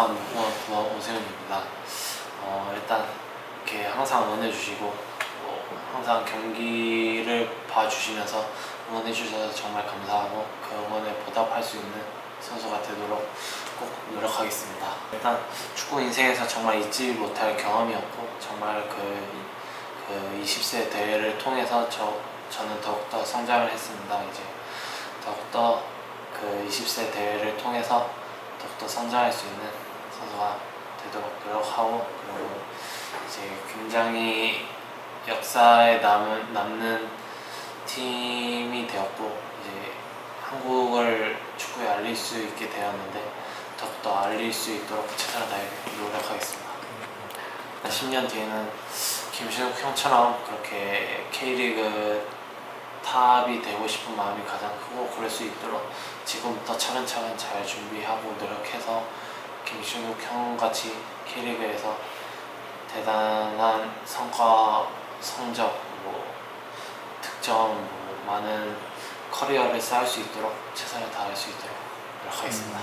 안산 무궁화부와 오세훈입니다. 어, 일단 이렇게 항상 응원해 주시고 어, 항상 경기를 봐주시면서 응원해 주셔서 정말 감사하고 그 응원에 보답할 수 있는 선수가 되도록 꼭 노력하겠습니다. 일단 축구 인생에서 정말 잊지 못할 경험이었고 정말 그, 그 20세 대회를 통해서 저, 저는 더욱더 성장을 했습니다. 이제 더욱더 그 20세 대회를 통해서 더욱더 성장할 수 있는 선수가 되도록 노력하고 그리고 이제 굉장히 역사에 남은 남는 팀이 되었고 이제 한국을 축구에 알릴 수 있게 되었는데 더욱더 알릴 수 있도록 최선을 다해 노력하겠습니다. 10년 뒤에는 김신욱 형처럼 그렇게 K리그 탑이 되고 싶은 마음이 가장 크고 그럴 수 있도록 지금부터 차근차근 잘 준비하고 노력해서 김신욱 형 같이 K리그에서 대단한 성과, 성적, 뭐 득점, 뭐 많은 커리어를 쌓을 수 있도록 최선을 다할 수 있도록 노력하겠습니다.